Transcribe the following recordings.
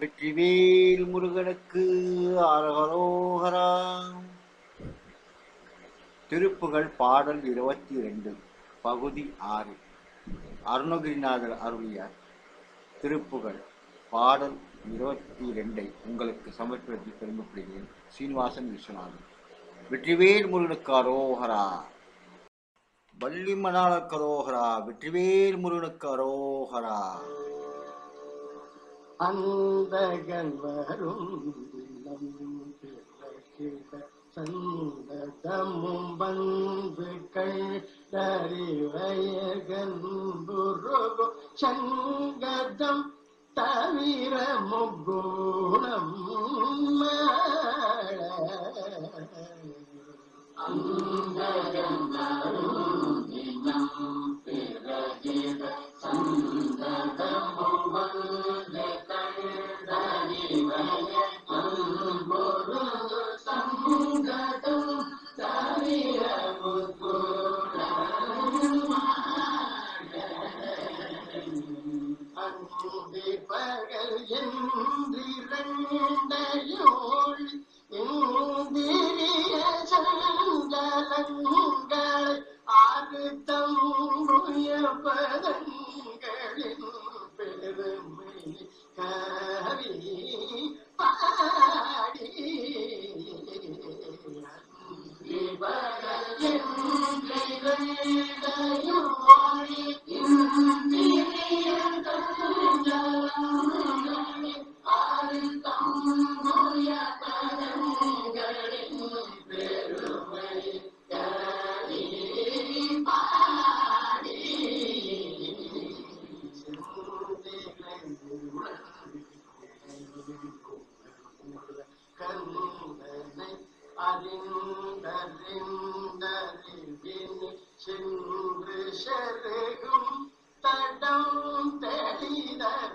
வெற்றிவேல் முருகனுக்கு அரகரோகரா. திருப்புகள் பாடல் இருபத்தி ரெண்டு பகுதி ஆறு. அருணகிரிநாதர் அருளியார் திருப்புகள் பாடல் இருபத்தி ரெண்டை உங்களுக்கு சமர்ப்பித்து திரும்பப்படுகிறேன் சீனிவாசன் விஸ்வநாதன். வெற்றிவேல் முருகனுக்கு அரோகரா. வள்ளிமணாள அரோகரா. வெற்றிவேல் முருகனுக்கு அரோகரா. அந்தகன் வரும் சந்ததமும் வந்து கண்டறிவயகன்புருகு சங்கதம் தவிர முகுணம் அந்தகன் அந்தி பகல் என்றிரண்டையோள் இந்திரிய சங்கலங்கள் ஆறு தம்புய சென்று செருகும் தடம் தெளிதரத்த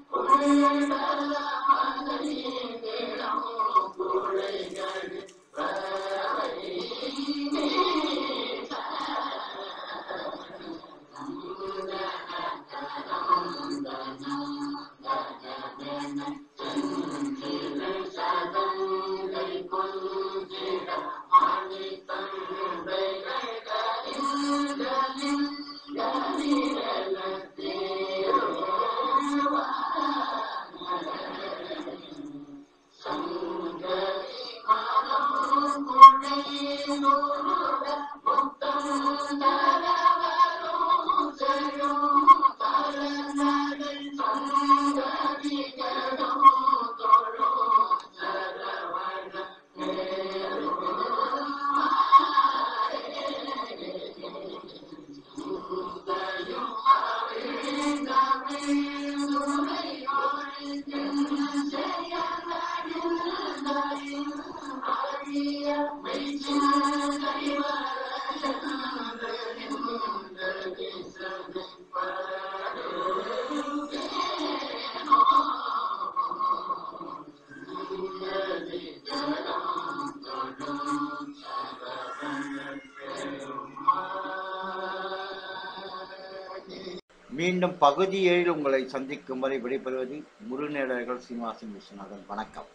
Bye. மீண்டும் பகுதி ஏழில் உங்களை சந்திக்கும் வரை விடைபெறுவது முருநேடர்கள் சீனிவாசன் விஸ்வநாதன். வணக்கம்.